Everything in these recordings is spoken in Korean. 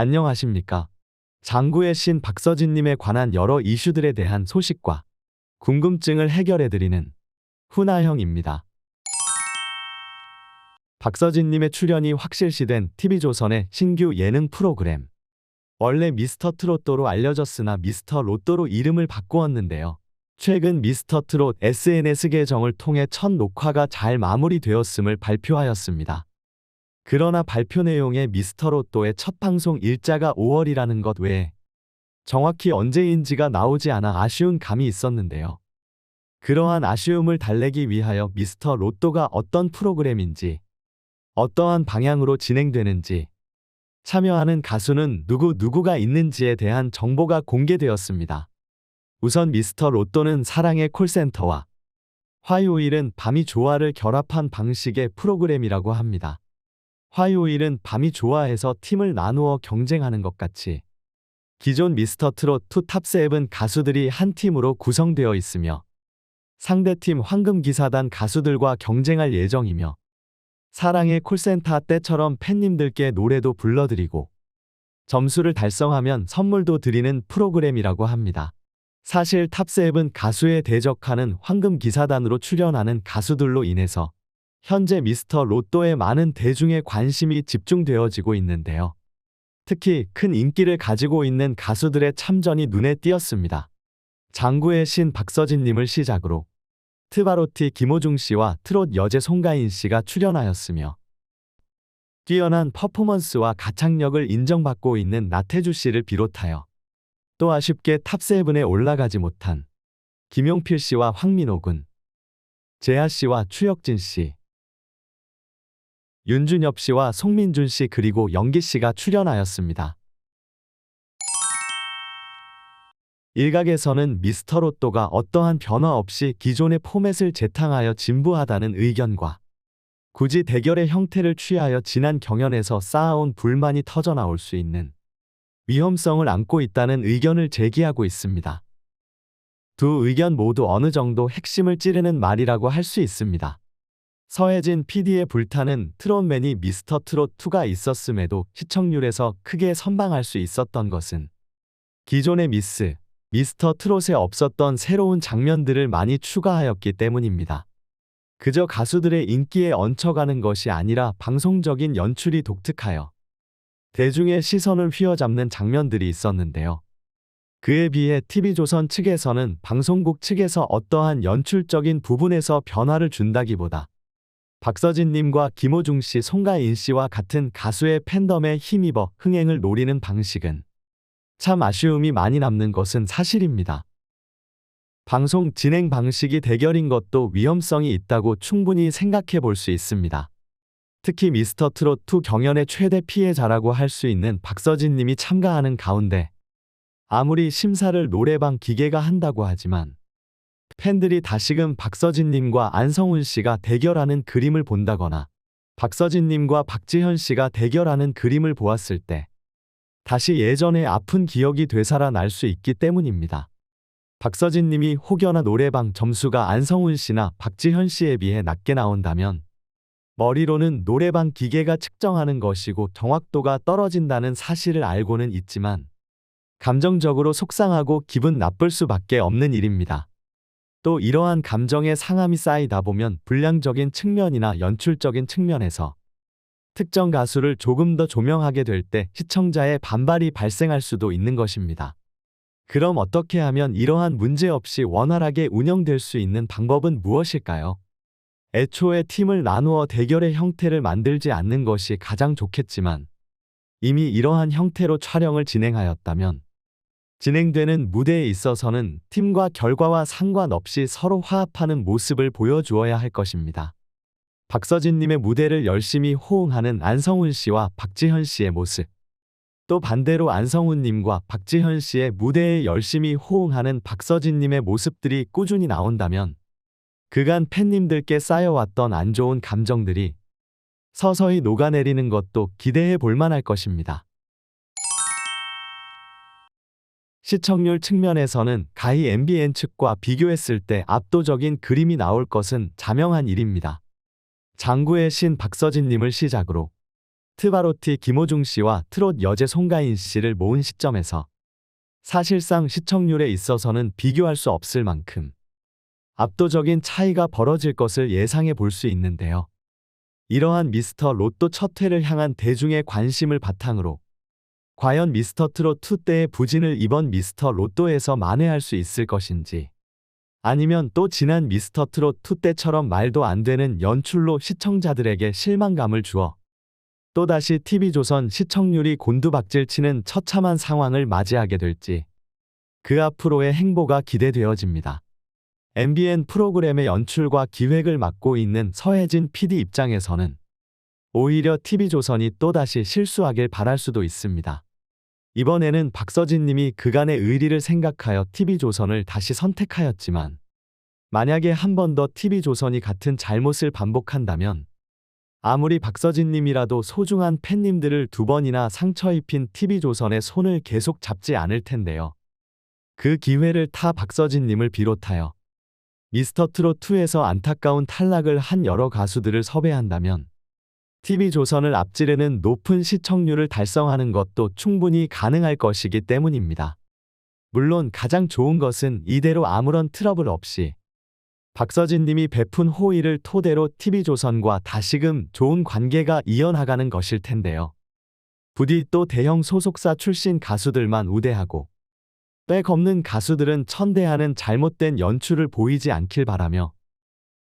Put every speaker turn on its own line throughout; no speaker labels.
안녕하십니까. 장구의 신 박서진님에 관한 여러 이슈들에 대한 소식과 궁금증을 해결해드리는 훈아형입니다. 박서진님의 출연이 확실시된 TV조선의 신규 예능 프로그램. 원래 미스터 트롯도로 알려졌으나 미스터 로또로 이름을 바꾸었는데요. 최근 미스터 트롯 SNS 계정을 통해 첫 녹화가 잘 마무리되었음을 발표하였습니다. 그러나 발표 내용에 미스터 로또의 첫 방송 일자가 5월이라는 것 외에 정확히 언제인지가 나오지 않아 아쉬운 감이 있었는데요. 그러한 아쉬움을 달래기 위하여 미스터 로또가 어떤 프로그램인지, 어떠한 방향으로 진행되는지, 참여하는 가수는 누구 누구가 있는지에 대한 정보가 공개되었습니다. 우선 미스터 로또는 사랑의 콜센터와 화요일은 밤이 좋아를 결합한 방식의 프로그램이라고 합니다. 화요일은 밤이 좋아해서 팀을 나누어 경쟁하는 것 같이 기존 미스터 트롯 2 탑7 가수들이 한 팀으로 구성되어 있으며 상대팀 황금기사단 가수들과 경쟁할 예정이며 사랑의 콜센터 때처럼 팬님들께 노래도 불러드리고 점수를 달성하면 선물도 드리는 프로그램이라고 합니다. 사실 탑7 가수에 대적하는 황금기사단으로 출연하는 가수들로 인해서 현재 미스터 로또에 많은 대중의 관심이 집중되어지고 있는데요. 특히 큰 인기를 가지고 있는 가수들의 참전이 눈에 띄었습니다. 장구의 신 박서진님을 시작으로 트바로티 김호중 씨와 트롯 여제 송가인 씨가 출연하였으며 뛰어난 퍼포먼스와 가창력을 인정받고 있는 나태주 씨를 비롯하여 또 아쉽게 탑7에 올라가지 못한 김용필 씨와 황민호 군, 재하 씨와 추혁진 씨, 윤준엽 씨와 송민준 씨 그리고 영기 씨가 출연하였습니다. 일각에서는 미스터 로또가 어떠한 변화 없이 기존의 포맷을 재탕하여 진부하다는 의견과 굳이 대결의 형태를 취하여 지난 경연에서 쌓아온 불만이 터져나올 수 있는 위험성을 안고 있다는 의견을 제기하고 있습니다. 두 의견 모두 어느 정도 핵심을 찌르는 말이라고 할 수 있습니다. 서혜진 PD의 불타는 트롯맨이 미스터 트롯2가 있었음에도 시청률에서 크게 선방할 수 있었던 것은 기존의 미스, 미스터 트롯에 없었던 새로운 장면들을 많이 추가하였기 때문입니다. 그저 가수들의 인기에 얹혀가는 것이 아니라 방송적인 연출이 독특하여 대중의 시선을 휘어잡는 장면들이 있었는데요. 그에 비해 TV조선 측에서는 방송국 측에서 어떠한 연출적인 부분에서 변화를 준다기보다 박서진님과 김호중 씨, 송가인 씨와 같은 가수의 팬덤에 힘입어 흥행을 노리는 방식은 참 아쉬움이 많이 남는 것은 사실입니다. 방송 진행 방식이 대결인 것도 위험성이 있다고 충분히 생각해 볼 수 있습니다. 특히 미스터 트롯 2 경연의 최대 피해자라고 할 수 있는 박서진 님이 참가하는 가운데 아무리 심사를 노래방 기계가 한다고 하지만 팬들이 다시금 박서진 님과 안성훈 씨가 대결하는 그림을 본다거나 박서진 님과 박지현 씨가 대결하는 그림을 보았을 때 다시 예전의 아픈 기억이 되살아날 수 있기 때문입니다. 박서진 님이 혹여나 노래방 점수가 안성훈 씨나 박지현 씨에 비해 낮게 나온다면 머리로는 노래방 기계가 측정하는 것이고 정확도가 떨어진다는 사실을 알고는 있지만 감정적으로 속상하고 기분 나쁠 수밖에 없는 일입니다. 또 이러한 감정의 상함이 쌓이다 보면 불량적인 측면이나 연출적인 측면에서 특정 가수를 조금 더 조명하게 될 때 시청자의 반발이 발생할 수도 있는 것입니다. 그럼 어떻게 하면 이러한 문제 없이 원활하게 운영될 수 있는 방법은 무엇일까요? 애초에 팀을 나누어 대결의 형태를 만들지 않는 것이 가장 좋겠지만 이미 이러한 형태로 촬영을 진행하였다면 진행되는 무대에 있어서는 팀과 결과와 상관없이 서로 화합하는 모습을 보여주어야 할 것입니다. 박서진님의 무대를 열심히 호응하는 안성훈 씨와 박지현 씨의 모습. 또 반대로 안성훈님과 박지현 씨의 무대에 열심히 호응하는 박서진님의 모습들이 꾸준히 나온다면 그간 팬님들께 쌓여왔던 안 좋은 감정들이 서서히 녹아내리는 것도 기대해 볼 만할 것입니다. 시청률 측면에서는 가히 MBN 측과 비교했을 때 압도적인 그림이 나올 것은 자명한 일입니다. 장구의 신 박서진님을 시작으로 트바로티 김호중 씨와 트롯 여제 송가인 씨를 모은 시점에서 사실상 시청률에 있어서는 비교할 수 없을 만큼 압도적인 차이가 벌어질 것을 예상해 볼 수 있는데요. 이러한 미스터 로또 첫 회를 향한 대중의 관심을 바탕으로 과연 미스터 트롯 2 때의 부진을 이번 미스터 로또에서 만회할 수 있을 것인지 아니면 또 지난 미스터 트롯 2 때처럼 말도 안 되는 연출로 시청자들에게 실망감을 주어 또다시 TV조선 시청률이 곤두박질 치는 처참한 상황을 맞이하게 될지 그 앞으로의 행보가 기대되어집니다. MBN 프로그램의 연출과 기획을 맡고 있는 서혜진 PD 입장에서는 오히려 TV조선이 또다시 실수하길 바랄 수도 있습니다. 이번에는 박서진 님이 그간의 의리를 생각하여 TV조선을 다시 선택하였지만 만약에 한 번 더 TV조선이 같은 잘못을 반복한다면 아무리 박서진 님이라도 소중한 팬님들을 두 번이나 상처 입힌 TV조선의 손을 계속 잡지 않을 텐데요. 그 기회를 타 박서진 님을 비롯하여 미스터 트롯 2에서 안타까운 탈락을 한 여러 가수들을 섭외한다면 TV조선을 앞지르는 높은 시청률을 달성하는 것도 충분히 가능할 것이기 때문입니다. 물론 가장 좋은 것은 이대로 아무런 트러블 없이 박서진 님이 베푼 호의를 토대로 TV조선과 다시금 좋은 관계가 이어나가는 것일 텐데요. 부디 또 대형 소속사 출신 가수들만 우대하고 백 없는 가수들은 천대하는 잘못된 연출을 보이지 않길 바라며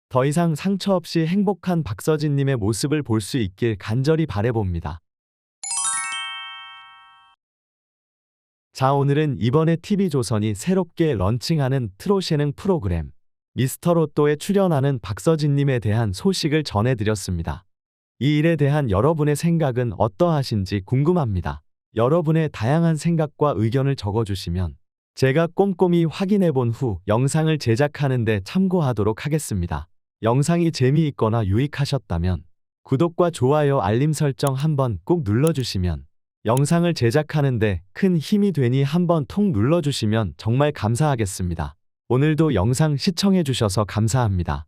더 이상 상처 없이 행복한 박서진 님의 모습을 볼 수 있길 간절히 바래봅니다. 자, 오늘은 이번에 TV조선이 새롭게 런칭하는 트롯 예능 프로그램 미스터 로또에 출연하는 박서진님에 대한 소식을 전해드렸습니다. 이 일에 대한 여러분의 생각은 어떠하신지 궁금합니다. 여러분의 다양한 생각과 의견을 적어주시면 제가 꼼꼼히 확인해 본 후 영상을 제작하는 데 참고하도록 하겠습니다. 영상이 재미있거나 유익하셨다면 구독과 좋아요 알림 설정 한번 꼭 눌러주시면 영상을 제작하는데 큰 힘이 되니 한번 통 눌러주시면 정말 감사하겠습니다. 오늘도 영상 시청해주셔서 감사합니다.